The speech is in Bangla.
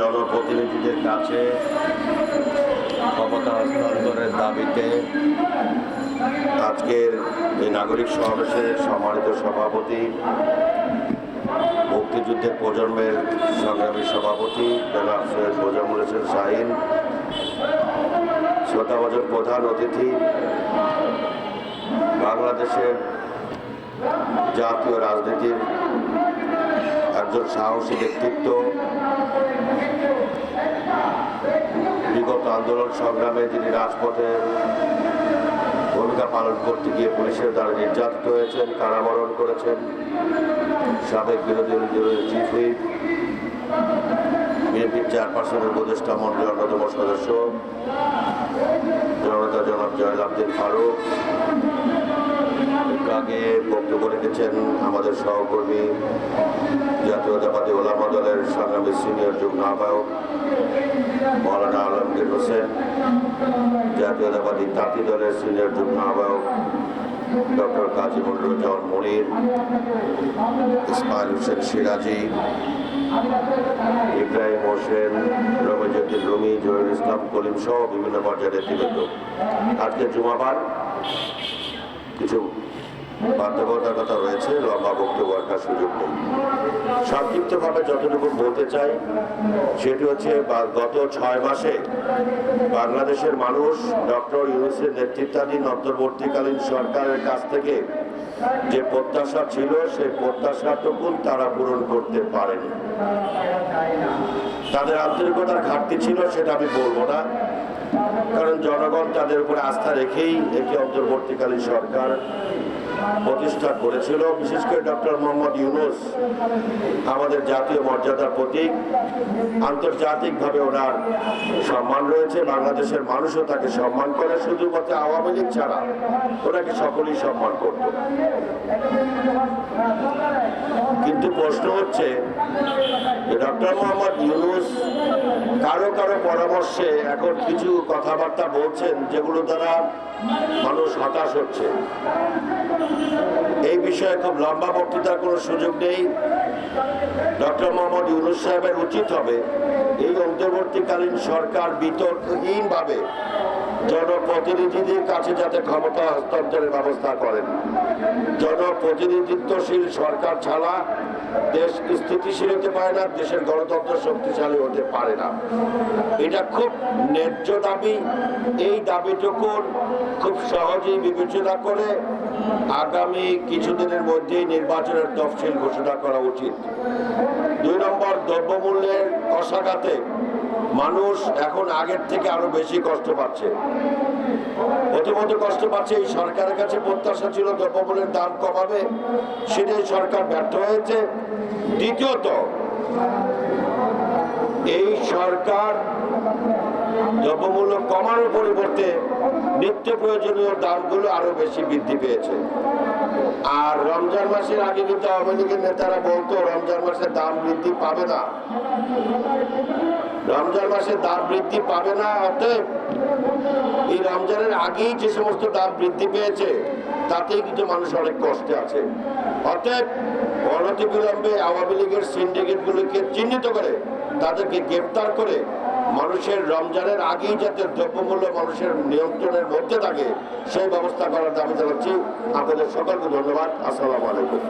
জনপ্রতিনিধিদের কাছে ক্ষমতা হস্তান্তরের দাবিতে। আজকের এই নাগরিক সমাবেশের সম্মানিত সভাপতি, মুক্তিযুদ্ধের প্রজন্মের সংগ্রামী সভাপতি জনাব সৈয়দ মোজাম্মুল হোসেন শাহিন প্রধান অতিথি, বাংলাদেশের জাতীয় রাজনীতির একজন সাহসী ব্যক্তিত্ব। বিগত আন্দোলন সংগ্রামে যিনি রাজপথে ভূমিকা পালন করতে গিয়ে পুলিশের দ্বারা নির্যাতিত হয়েছেন, কারাবরণ করেছেন, সাবেক বিরোধী চিফ হুইপ বিএনপির চেয়ারপারসনের উপদেষ্টা মন্ডলীর অন্যতম সদস্য জনতা জনাব জয়ল আব্দিন ফারুক একটু আগে বক্তব্য রেখেছেন আমাদের সহকর্মী জাতীয়তাবাদী ওলামা দলের সংগ্রামী সিনিয়র যুগ্ম আহ্বায়ক মৌলানা আলমগীর হোসেন জাতীয়তাবাদী তাঁতি দলের সিনিয়র যুগ্ম আহ্বায়ক ডক্টর কাজী মনিরুজ্জামান মনির, ইসমাইল হোসেন সিরাজি, ইব্রাহিম হোসেন রমিজুদ্দিন রুমি, জহিরুল ইসলাম কলিম সহ বিভিন্ন পর্যায়ের নেতৃবৃন্দ। আজকে জুমাবার কিছু বাধ্যবাধকতা রয়েছে লম্বা বক্তব্য রাখার সুযোগ নেই। সংক্ষিপ্তভাবে যতটুকু বলতে চাই, সেটি হচ্ছে গত ছয় মাসে বাংলাদেশের মানুষ ডক্টর ইউনুসের নেতৃত্বাধীন অন্তর্বর্তীকালীন সরকারের কাছ থেকে যে প্রত্যাশা ছিল, সেই প্রত্যাশাটুকু তারা পূরণ করতে পারেনি। তাদের আন্তরিকতার ঘাটতি ছিল, সেটা আমি বলব না। কারণ জনগণ তাদের উপরে আস্থা রেখেই একটি অন্তর্বর্তীকালীন সরকার প্রতিষ্ঠা করেছিল। বিশেষ করে ডক্টর মোহাম্মদ ইউনুস, আমাদের জাতীয় মর্যাদার প্রতীক। আন্তর্জাতিকভাবে ওনার সম্মান রয়েছে। বাংলাদেশের মানুষও তাকে সম্মান করে। শুধুমাত্র আওয়ামী লীগ ছাড়া ওনাকে সকলেই সম্মান করত। কিন্তু প্রশ্ন হচ্ছে ডক্টর মোহাম্মদ ইউনুস কারও কারও পরামর্শে এখন কিছু কথাবার্তা বলছেন যেগুলো দ্বারা মানুষ হতাশ হচ্ছে। এই বিষয়ে খুব লম্বা বক্তৃতার কোনো সুযোগ নেই। ডক্টর মোহাম্মদ ইউনুস সাহেবের উচিত হবে এই অন্তর্বর্তীকালীন সরকার বিতর্কহীনভাবে জনপ্রতিনিধিদের কাছে যাতে ক্ষমতা হস্তান্তরের ব্যবস্থা করেন। জনপ্রতিনিধিত্বশীল সরকার ছাড়া দেশ স্থিতিশীল হতে পারে না, দেশের গণতন্ত্র শক্তিশালী হতে পারে না। এটা খুব ন্যায্য দাবি। এই দাবিটুকুর খুব সহজেই বিবেচনা করে আগামী কিছুদিনের মধ্যেই নির্বাচনের তফসিল ঘোষণা করা উচিত। দুই নম্বর দ্রব্যমূল্যের কষাঘাতে মানুষ এখন আগের থেকে আরও বেশি কষ্ট পাচ্ছে। প্রথমত কষ্ট পাচ্ছে, এই সরকারের কাছে প্রত্যাশা ছিল দ্রব্যমূল্যের দাম কমাবে, সেটাই সরকার ব্যর্থ হয়েছে। দ্বিতীয়ত, এই সরকার দ্রব্যমূল্য কমানোর পরিবর্তে নিত্য প্রয়োজনীয় দামগুলো আরও বেশি বৃদ্ধি পেয়েছে। আর রমজান মাসের আগে কিন্তু আওয়ামী লীগের নেতারা বলতো, রমজান মাসের দাম বৃদ্ধি পাবে না। রমজান মাসে দাম বৃদ্ধি পাবে না, অতএব এই রমজানের আগেই যে সমস্ত দাম বৃদ্ধি পেয়েছে, তাতেই কিন্তু মানুষ অনেক কষ্টে আছে। অতএব অনতি বিলম্বে আওয়ামী লীগের সিন্ডিকেটগুলিকে চিহ্নিত করে, তাদেরকে গ্রেপ্তার করে মানুষের রমজানের আগেই যাতে দ্রব্যমূল্য মানুষের নিয়ন্ত্রণের মধ্যে থাকে, সেই ব্যবস্থা করার দাবি জানাচ্ছি। আপনাদের সকলকে ধন্যবাদ। আসসালামু আলাইকুম।